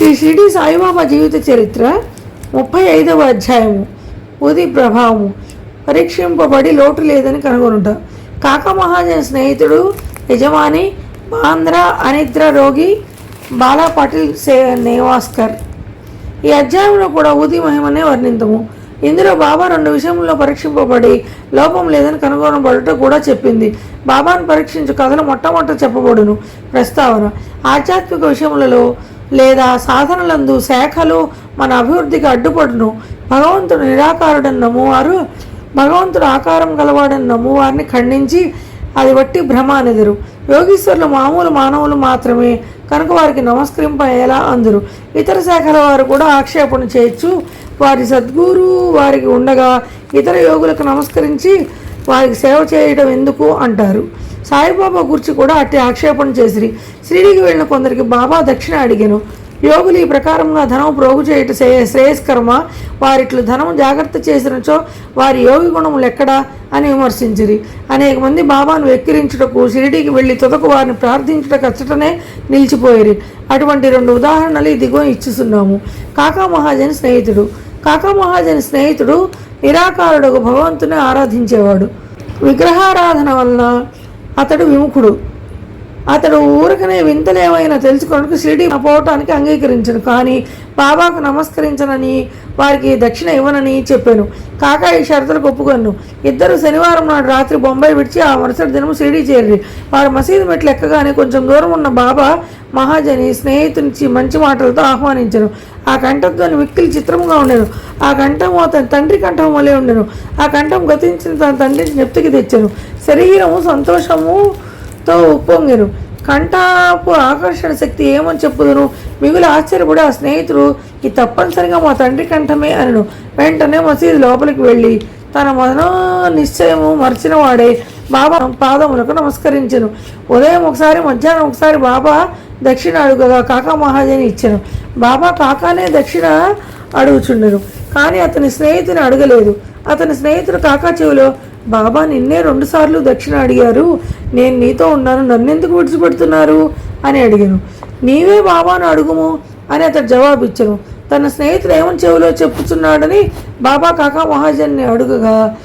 శ్రీ షిరిడి సాయిబాబా జీవిత చరిత్ర ముప్పై ఐదవ అధ్యాయము. ఉది ప్రభావము. పరీక్షింపబడి లోటు లేదని కనుగొనుట. కాక మహాజన్ స్నేహితుడు యజమాని బాంద్రా అనిద్ర రోగి బాలా పాటిల్ సే నేవాస్కర్. ఈ అధ్యాయంలో కూడా ఊది మహిమనే వర్ణింతము. ఇందులో బాబా రెండు విషయంలో పరీక్షింపబడి లోపం లేదని కనుగొనబడుట కూడా చెప్పింది. బాబాను పరీక్షించు కథలు మొట్టమొదట చెప్పబడును. ప్రస్తావన. ఆధ్యాత్మిక విషయములలో లేదా సాధనలందు శాఖలు మన అభివృద్ధికి అడ్డుపడును. భగవంతుడు నిరాకారుడని నమ్మువారు భగవంతుడు ఆకారం గలవాడని నమ్మువారిని ఖండించి అది వట్టి భ్రమ అనెదరు. యోగీశ్వరులు మామూలు మానవులు మాత్రమే కనుక వారికి నమస్కరింపయ్యేలా అందరు. ఇతర శాఖల వారు కూడా ఆక్షేపణ చేయొచ్చు. వారి సద్గురు వారికి ఉండగా ఇతర యోగులకు నమస్కరించి వారికి సేవ చేయడం ఎందుకు అంటారు. సాయిబాబా గురించి కూడా అట్టి ఆక్షేపణ చేసిరి. శ్రీడికి వెళ్ళిన కొందరికి బాబా దక్షిణ అడిగాను. యోగులు ఈ ప్రకారంగా ధనం ప్రోగు చేయట శ్రేయ శ్రేయస్కరమ? వారిట్లు ధనం జాగ్రత్త చేసినచో వారి యోగి గుణములు ఎక్కడా? అని విమర్శించిరి. అనేక మంది బాబాను వెక్కిరించుటకు షిరిడీకి వెళ్ళి తుదకు వారిని ప్రార్థించుటకు అచ్చటనే నిలిచిపోయిరి. అటువంటి రెండు ఉదాహరణలు ఇదిగో ఇచ్చిస్తున్నాము కాకా మహాజన్ స్నేహితుడు. కాకా మహాజన్ స్నేహితుడు నిరాకారుడు భగవంతుని ఆరాధించేవాడు. విగ్రహారాధన వలన అతడు విముఖుడు. అతడు ఊరికనే వింతలేమైనా తెలుసుకోవడానికి షిరిడి పోవటానికి అంగీకరించను. కానీ బాబాకు నమస్కరించనని వారికి దక్షిణ ఇవ్వనని చెప్పాను. కాక ఈ షరతులకు ఒప్పుకొను ఇద్దరు శనివారం నాడు రాత్రి బొంబాయి విడిచి ఆ మరుసటి దినం షిరిడి చేరి వారు మసీదు మెట్లు ఎక్కగానే కొంచెం దూరం ఉన్న బాబా మహాజని స్నేహితునిచ్చి మంచి మాటలతో ఆహ్వానించను. ఆ కంఠంతోని మిక్కిలి చిత్రముగా ఉండెను. ఆ కంఠం అతని తండ్రి కంఠం వలె ఉండెను. ఆ కంఠం గతించిన తన తండ్రిని జ్ఞప్తికి తెచ్చారు శరీరము సంతోషముతో ఉప్పొంగెను. కంఠపు ఆకర్షణ శక్తి ఏమని చెప్పుదును? మిగులు ఆశ్చర్యపడి ఆ స్నేహితుడు ఇది తప్పనిసరిగా మా తండ్రి కంఠమే అనను. వెంటనే మసీదు లోపలికి వెళ్ళి తన మనో నిశ్చయము మర్చిన వాడే. బాబా పాదములకు నమస్కరించను. ఉదయం ఒకసారి మధ్యాహ్నం ఒకసారి బాబా దక్షిణ అడుగగా కాకా మహాజని ఇచ్చాను బాబా కాకానే దక్షిణ అడుగుచుండెను. కానీ అతని స్నేహితుని అడగలేదు. అతని స్నేహితుడు కాకా చెవిలో బాబా నిన్నే రెండుసార్లు దక్షిణ అడిగారు. నేను నీతో ఉన్నాను. నన్నెందుకు విడిచిపెడుతున్నారు? అని అడిగాను. నీవే బాబాను అడుగుము అని అతడు జవాబు ఇచ్చాను తన స్నేహితుడు ఏమని చెవిలో చెప్పుచున్నాడని బాబా కాకా మహాజన్ని అడుగగా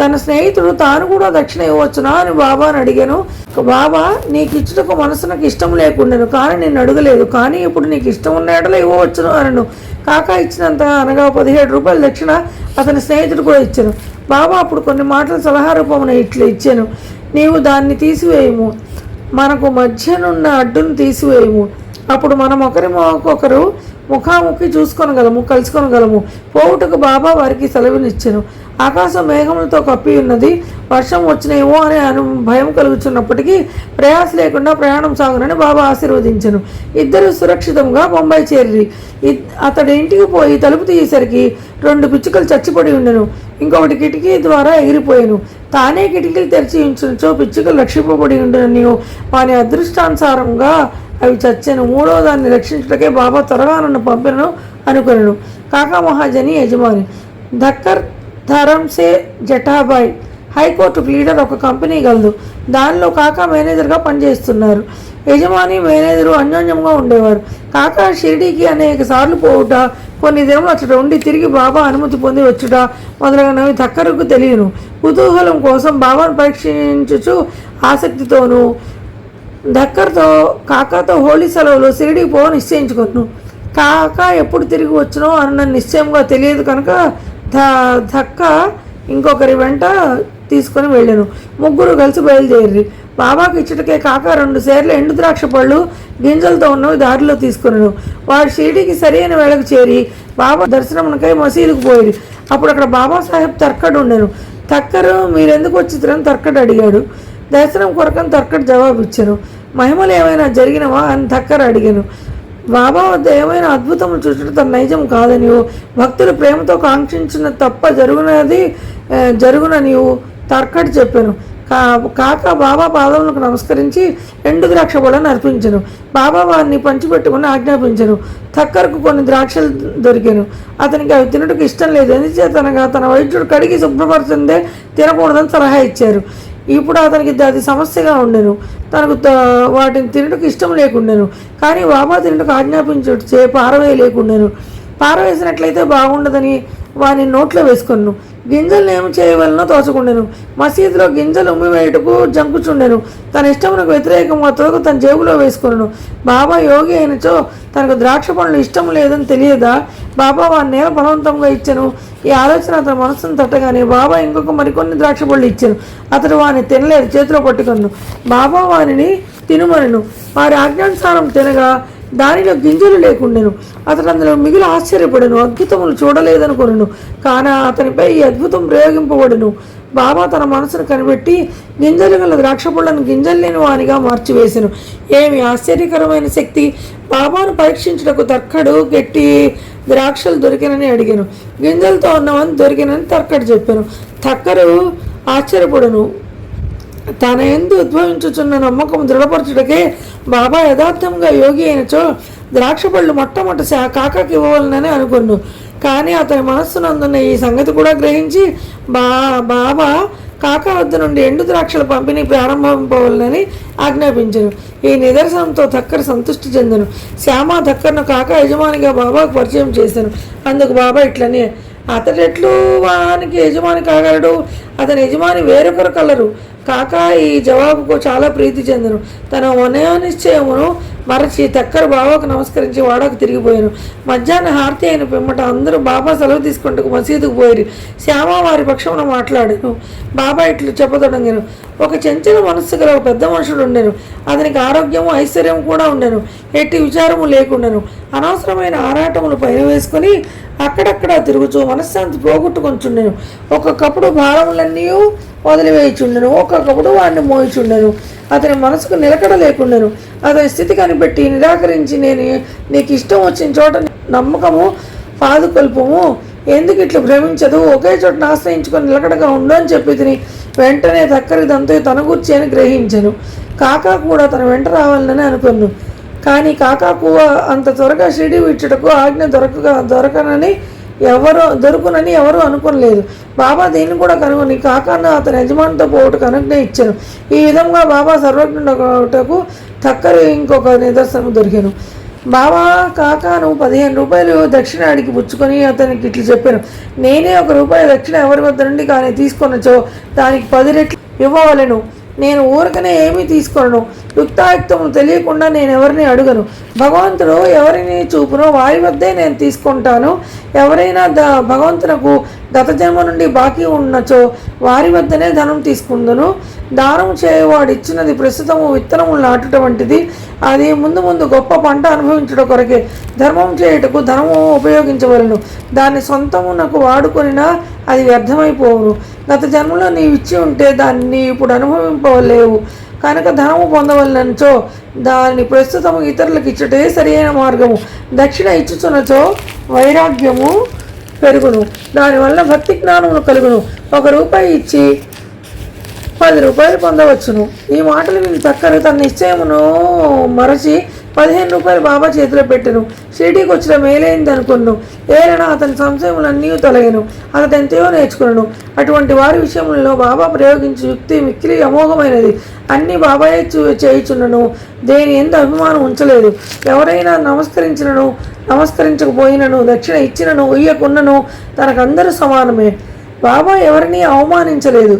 తన స్నేహితుడు తాను కూడా దక్షిణ ఇవ్వచ్చునా అని బాబాను అడిగాను. బాబా నీకు ఇచ్చుటకు మనసు నాకు ఇష్టం లేకుండాను కానీ నేను అడగలేదు. కానీ ఇప్పుడు నీకు ఇష్టం ఉన్న ఎడల ఇవ్వవచ్చును అనను. కాకా ఇచ్చినంత అనగా పదిహేడు రూపాయల దక్షిణ అతని స్నేహితుడు కూడా ఇచ్చాను బాబా అప్పుడు కొన్ని మాటలు సలహా రూపమున ఇట్లా ఇచ్చాను. నీవు దాన్ని తీసివేయము. మనకు మధ్యనున్న అడ్డును తీసివేయము. అప్పుడు మనం ఒకరి ఒకరు ముఖాముఖి చూసుకొనగలము కలుసుకొనగలము. పోవుటకు బాబా వారికి సెలవునిచ్చాను. ఆకాశం మేఘములతో కప్పి ఉన్నది. వర్షం వచ్చినేమో అనే అను భయం కలుగుతున్నప్పటికీ ప్రయాస లేకుండా ప్రయాణం సాగునని బాబా ఆశీర్వదించను. ఇద్దరు సురక్షితంగా బొంబాయి చేరి అతడి ఇంటికి పోయి తలుపు తీసేసరికి రెండు పిచ్చుకలు చచ్చిపడి ఉండెను. ఇంకొకటి కిటికీ ద్వారా ఎగిరిపోయాను. తానే కిటికీలు తెరిచి ఉంచునచో పిచ్చుకలు రక్షింపబడి ఉండనని వాని అదృష్టానుసారంగా అవి చచ్చాను. మూడో దాన్ని రక్షించుటకే బాబా త్వరగా నన్ను పంపినను అనుకున్నాను కాకా మహాజని యజమాని. Dhakkar Dharamse Jatabai high court leader ఒక కంపెనీ గలదు. దానిలో కాకా మేనేజర్గా పనిచేస్తున్నారు. యజమాని మేనేజరు అన్యోన్యంగా ఉండేవారు. కాకా షిరిడీకి అనేక సార్లు పోవుట కొన్ని దినములు అచ్చట ఉండి తిరిగి బాబా అనుమతి పొంది వచ్చుట మొదలగునవి తక్కరకు తెలియను. కుతూహలం కోసం బాబాను పరీక్షించుచు ఆసక్తితోనూ దక్కర్తో కాకాతో హోలీ సెలవులు షిరిడీకి పో నిశ్చయించుకున్నాను కాక ఎప్పుడు తిరిగి వచ్చునో అన్న నిశ్చయంగా తెలియదు కనుక ధ ధక్క ఇంకొకరి వెంట తీసుకొని వెళ్ళాను. ముగ్గురు కలిసి బయలుదేరి బాబాకి ఇచ్చటకే కాక రెండు సేర్లు ఎండు ద్రాక్ష పళ్ళు గింజలతో ఉన్నవి దారిలో తీసుకున్నాను. వాడు షిరిడీకి సరైన వేళకు చేరి బాబా దర్శనమునకై మసీదుకు పోయి అప్పుడు అక్కడ బాబాసాహెబ్ తర్కడ్ ఉండాను. తక్కరు మీరెందుకు వచ్చిద్దరని తర్కడు అడిగాడు? దర్శనం కొరకని తర్కడ్ జవాబు ఇచ్చాను మహిమలు ఏమైనా జరిగినవా అని తక్కరు అడిగాను. బాబా వద్ద ఏమైనా అద్భుతములు చూసడం తన నైజం కాదని భక్తులు ప్రేమతో కాంక్షించిన తప్ప జరుగునది ఆ, జరుగున నీవు చెప్పాను. కా కాక బాబా పాదములకు నమస్కరించి ఎండు ద్రాక్ష పళ్ళను అర్పించను. బాబా వారిని పంచిపెట్టుకుని ఆజ్ఞాపించను. తక్కరకు కొన్ని ద్రాక్షలు దొరికాను. అతనికి అవి తినటకు ఇష్టం లేదు. ఎందుచేతనగా తన వైద్యుడు కడిగి శుభ్రపరిచిందే తినకూడదని సలహా ఇచ్చారు. ఇప్పుడు అతనికి అది సమస్యగా ఉండెను. తనకు వాటిని తినడానికి ఇష్టం లేకుండెను. కానీ బాబా తినడానికి ఆజ్ఞాపించే చే పారవేయలేకుండెను. పారవేసినట్లయితే బాగుండదని వాని నోట్లో వేసుకొను గింజలను ఏమి చేయవలనో తోచకుండెను. మసీదులో గింజలు ఉమ్మివేయుటకు జంకుచుండెను. తన ఇష్టమునకు వ్యతిరేకంగా తోక తన జేబులో వేసుకున్నాను బాబా యోగి అయినచో తనకు ద్రాక్ష పండ్లు ఇష్టం లేదని తెలియదా? బాబా వారి నేల బలవంతంగా ఇచ్చాను? ఈ ఆలోచన అతని మనసును తట్టగానే బాబా ఇంకొక మరికొన్ని ద్రాక్ష పళ్ళు ఇచ్చాను. అతడు వాని తినలేదు చేతిలో పట్టుకున్నాను బాబా వారిని తినుమనను. వారి ఆజ్ఞానుసారం తినగా దానిలో గింజలు లేకుండెను. అతడు అందులో మిగిలి ఆశ్చర్యపడను. అద్భుతములు చూడలేదనుకొనను. కాన అతనిపై ఈ అద్భుతం ప్రయోగింపబడను. బాబా తన మనసును కనిపెట్టి గింజలు గల ద్రాక్ష పళ్ళను గింజలు లేని వానిగా మార్చివేశాను ఏమి ఆశ్చర్యకరమైన శక్తి? బాబాను పరీక్షించుటకు తర్కడు గట్టి ద్రాక్షలు దొరికినని అడిగాను. గింజలతో ఉన్నవని దొరికినని తర్కడు చెప్పాను. తక్కరు ఆశ్చర్యపడను. తన ఎందు ఉద్భవించుచున్న నమ్మకం దృఢపరచుటకే బాబా యథార్థంగా యోగి అయినచో ద్రాక్ష పళ్ళు మొట్టమొదటి శా- కాకాకి ఇవ్వవాలని అనుకున్నాను కానీ అతని మనస్సునందున్న ఈ సంగతి కూడా గ్రహించి బా బాబా కాకా వద్ద నుండి ఎండు ద్రాక్షల పంపిణీ ప్రారంభింపవాలని ఆజ్ఞాపించను ఈ నిదర్శనంతో థక్కర్ సంతృష్టి చెందను. శ్యామ థక్కర్ను కాకా యజమానిగా బాబాకు పరిచయం చేశాను. అందుకు బాబా ఇట్లనే అతడెట్లు వానికి యజమాని కాగలడు? అతని యజమాని వేరొకరు కలరు. కాక ఈ జవాబుకు చాలా ప్రీతి చెందను. తన మనోనిశ్చయమును మరచి తక్కర బాబాకు నమస్కరించి వాడకు తిరిగిపోయాను. మధ్యాహ్న హారతి అయిన పిమ్మట అందరూ బాబా సెలవు తీసుకుంటూ మసీదుకు పోయి శ్యామ వారి పక్షమున మాట్లాడాను. బాబా ఇట్లు చెప్పదొడంగాను. ఒక చెంచల మనస్సు గల ఒక పెద్ద మనుషుడు ఉండేను. అతనికి ఆరోగ్యము ఐశ్వర్యం కూడా ఉండెను. ఎట్టి విచారము లేకుండాను. అనవసరమైన ఆరాటములు పైన వేసుకొని అక్కడక్కడ తిరుగుచూ మనశ్శాంతి పోగొట్టుకొంచుండెను. ఒక్కొక్కప్పుడు భారములన్నీ వదిలివేయుచుండెను. ఒక్కొక్కప్పుడు వాడిని మోయిచుండెను. అతని మనసుకు నిలకడ లేకుండెను. అతని స్థితి కనిపెట్టి నిరాకరించి నేను నీకు ఇష్టం వచ్చిన చోట నమ్మకము పాదుకొల్పము. ఎందుకు ఇట్లా భ్రమించదు? ఒకే చోట ఆశ్రయించుకొని నిలకడగా ఉండు అని చెప్పి తిని వెంటనే దక్కరి దంతో తన గురించి అని గ్రహించను. కాకా కూడా తన వెంట రావాలని అనుకున్నాను కానీ కాకాకు అంత త్వరగా షిరిడి విచ్చుటకు ఆజ్ఞ దొరకగా దొరకనని ఎవరు దొరుకునని ఎవరు అనుకోలేదు. బాబా దీన్ని కూడా కనుగొని కాకాను అతని యజమానితో పోటు కనుకనే ఇచ్చాను. ఈ విధంగా బాబా సర్వజ్ఞుడకు తక్కరి ఇంకొక నిదర్శనం దొరికాను. బాబా కాకాను పదిహేను రూపాయలు దక్షిణ అడిగి పుచ్చుకొని అతనికి ఇట్లా చెప్పాను. నేనే ఒక రూపాయి దక్షిణ ఎవరి వద్ద నుండి కానీ తీసుకొనొచ్చో దానికి పది రెట్లు ఇవ్వవలను. నేను ఊరికనే ఏమీ తీసుకోను. యుక్తాయుక్తము తెలియకుండా నేను ఎవరిని అడుగను. భగవంతుడు ఎవరిని చూపునో వారి వద్దే నేను తీసుకుంటాను. ఎవరైనా ద భగవంతునకు గత జన్మ నుండి బాకీ ఉన్నచో వారి వద్దనే ధనం తీసుకుందును. దానం చేయవాడు ఇచ్చినది ప్రస్తుతము విత్తనము నాటుట వంటిది. అది ముందు ముందు గొప్ప పంట అనుభవించడం కొరకే ధర్మం చేయుటకు ధనము ఉపయోగించవలను. దాన్ని సొంతమునకు వాడుకొనినా అది వ్యర్థమైపోవును. గత జన్మలో నీవు ఇచ్చి ఉంటే దాన్ని ఇప్పుడు అనుభవింపలేవు కనుక ధనము పొందవలనంచో దాన్ని ప్రస్తుతము ఇతరులకు ఇచ్చటే సరియైన మార్గము. దక్షిణ ఇచ్చుచునచో వైరాగ్యము పెరుగును. దానివల్ల భక్తి జ్ఞానములు కలుగును. ఒక రూపాయి ఇచ్చి పది రూపాయలు పొందవచ్చును. ఈ మాటలు విని తక్కరు తన నిశ్చయమును మరచి పదిహేను రూపాయలు బాబా చేతిలో పెట్టెను. షిరిడీకి వచ్చిన మేలైంది అనుకున్నాను ఏలైనా అతని సంశయములన్నీ తొలగను. అతను ఎంతయో నేర్చుకున్నాను అటువంటి వారి విషయంలో బాబా ప్రయోగించి యుక్తి మిక్కిలి అమోఘమైనది. అన్ని బాబాయే చేయుచున్నను దేని ఎంత అభిమానం ఉంచలేదు. ఎవరైనా నమస్కరించినను నమస్కరించకపోయినను దక్షిణ ఇచ్చినను ఇయ్యకున్నను తనకందరూ సమానమే. బాబా ఎవరిని అవమానించలేదు.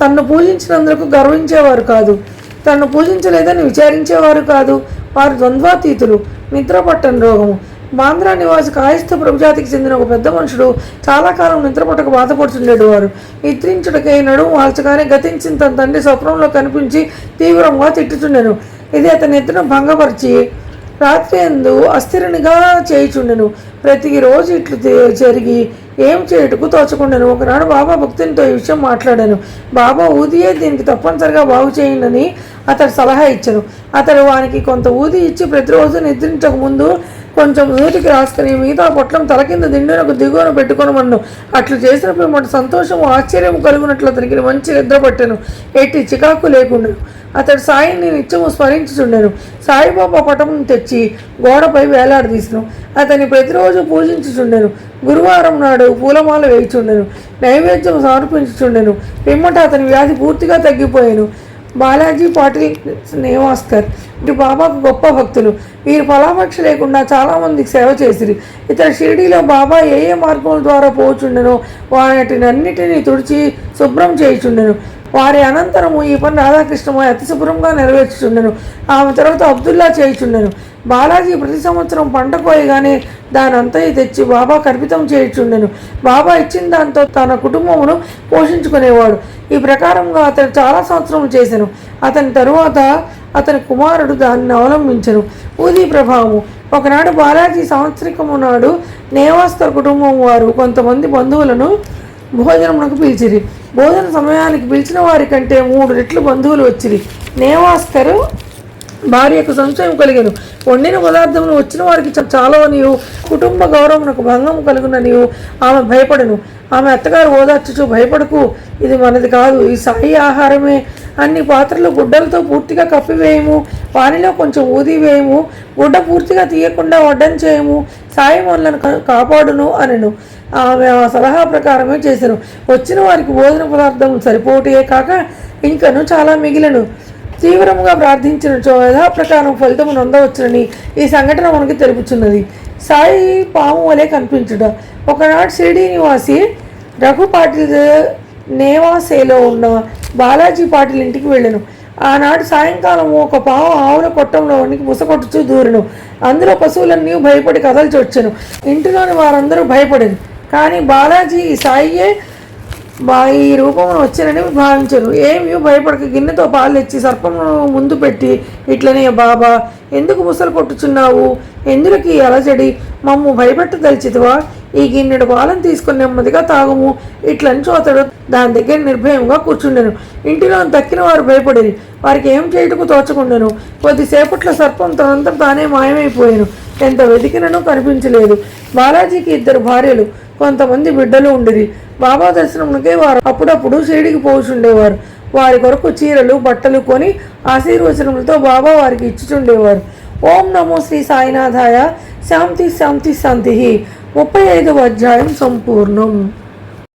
తన్ను పూజించినందుకు గర్వించేవారు కాదు. తన్ను పూజించలేదని విచారించేవారు కాదు. వారు ద్వంద్వాతీతులు. నిద్రపట్టని రోగము. బాంద్రా నివాసి కాయస్థ ప్రభుజాతికి చెందిన ఒక పెద్ద మనుషుడు చాలా కాలం నిద్రపట్టక బాధపడుతుండేవారు నిద్రించుటకై నడుము వాల్చగానే గతించిన తన తండ్రి స్వప్నంలో కనిపించి తీవ్రంగా తిట్టుచుండెను. ఇది అతని నిద్రను భంగపరిచి రాత్రి ఎందు అస్థిరునిగా చేయుచుండెను. ప్రతిరోజు ఇట్లు జరిగి ఏం చేయుటకు తోచకుండాను. ఒకనాడు బాబా భక్తునితో ఈ విషయం మాట్లాడాను. బాబా ఊదియే దీనికి తప్పనిసరిగా బాగు చేయండి అతడు సలహా ఇచ్చాను. అతడు వానికి కొంత ఊది ఇచ్చి ప్రతిరోజు నిద్రించక ముందు కొంచెం నూతికి రాసుకుని మిగతా పొట్లం తల కింద దిండునకు దిగువన పెట్టుకొనమన్ను. అట్లు చేసినప్పుడు మన సంతోషం ఆశ్చర్యం కలుగునట్లు అతనికి మంచి నిద్ర పట్టాను. ఎట్టి చికాకు లేకుండా అతడు సాయిని నిత్యము స్మరించుచుండెను. సాయిబాబా పటమును తెచ్చి గోడపై వేలాడదీసెను. అతని ప్రతిరోజు పూజించుచుండెను. గురువారం నాడు పూలమాల వేయిచుండెను. నైవేద్యం సమర్పించుచుండెను. పిమ్మట అతని వ్యాధి పూర్తిగా తగ్గిపోయాను. బాలాజీ పాటిల్ నేవాస్కర్ ఇటు బాబాకు గొప్ప భక్తులు. వీరు ఫలాపక్ష లేకుండా చాలామందికి సేవ చేసిరి. ఇతర షిరిడీలో బాబా ఏ ఏ మార్గముల ద్వారా పోచుండెనో వాటినన్నిటినీ తుడిచి శుభ్రం చేయుచుండెను. వారి అనంతరము ఈ పని రాధాకృష్ణము అతి శుభ్రంగా నెరవేర్చుచుండెను. ఆమె తర్వాత అబ్దుల్లా చేయుచుండెను. బాలాజీ ప్రతి సంవత్సరం పంట కోయగానే దాని అంతయి తెచ్చి బాబా కర్పితం చేయుచుండెను. బాబా ఇచ్చిన దాంతో తన కుటుంబమును పోషించుకునేవాడు. ఈ ప్రకారంగా అతను చాలా సంవత్సరం చేశాను అతని తరువాత అతని కుమారుడు దానిని అవలంబించను. ఊది ప్రభావము. ఒకనాడు బాలాజీ సంవత్సరికము నాడు నేవాస్తర్ కుటుంబం వారు కొంతమంది బంధువులను భోజనమునకు పిలిచిరి. భోజన సమయానికి పిలిచిన వారి కంటే మూడు రెట్లు బంధువులు వచ్చిరి. నేవాస్కరు భార్యకు సంశయం కలిగను. వండిన పదార్థములు వచ్చిన వారికి చ- నీవు. కుటుంబ గౌరవమునకు భంగం కలుగున నీవు ఆమె భయపడను. ఆమె అత్తగారు ఓదార్చుచు భయపడకు. ఇది మనది కాదు. ఈ సాయి ఆహారమే. అన్ని పాత్రలు గుడ్డలతో పూర్తిగా కప్పివేయము. వానిలో కొంచెం ఊది వేయము. గుడ్డ పూర్తిగా తీయకుండా వడ్డం చేయము. సాయి మనలను కాపాడును అనెను. ఆమె ఆ సలహా ప్రకారమే చేశాను వచ్చిన వారికి భోజన పదార్థం సరిపోటే కాక ఇంకను చాలా మిగిలను. తీవ్రముగా ప్రార్థించిన యథాప్రకారం ఫలితము నొందవచ్చునని ఈ సంఘటన మనకి తెలుపుచున్నది. సాయి పాము వలె కనిపించుట. ఒకనాడు షిరిడీ నివాసి రఘు పాటిల్ నేవాసేలో ఉన్న బాలాజీ పాటిల్ ఇంటికి వెళ్ళాను. ఆనాడు సాయంకాలం ఒక పావు ఆవుల కొట్టంలోనికి ముసకొట్టుచూ దూరను. అందులో పశువులన్నీ భయపడి కదల్చి వచ్చాను ఇంటిలోని వారందరూ భయపడేది కానీ బాలాజీ ఈ సాయియే బా ఈ రూపమును వచ్చినని భావించరు ఏమీ భయపడక గిన్నెతో పాలు తెచ్చి సర్పమును ముందు పెట్టి ఇట్లనే బాబా ఎందుకు ముసలు కొట్టుచున్నావు? ఎందులకి అలజడి? మమ్ము భయపెట్టదలిచితివా ఈ గిన్నెడు పాలను తీసుకుని నెమ్మదిగా తాగుము. ఇట్లని చూతాడు దాని దగ్గర నిర్భయంగా కూర్చుండెను. ఇంటిలో తక్కిన వారు భయపడేది వారికి ఏం చేయుటకు తోచకుండెను. కొద్దిసేపట్లో సర్పం తనంతా తానే మాయమైపోయాను. ఎంత వెతికినను కనిపించలేదు. బాలాజీకి ఇద్దరు భార్యలు కొంతమంది బిడ్డలు ఉండేది బాబా దర్శనమునకే వారు అప్పుడప్పుడు షిరిడికి పోచుండేవారు. వారి కొరకు చీరలు బట్టలు కొని ఆశీర్వచనములతో బాబా వారికి ఇచ్చుచుండేవారు. ఓం నమో శ్రీ సాయినాథాయ. శాంతి శాంతి శాంతి ముప్పై ఐదవ అధ్యాయం సంపూర్ణం.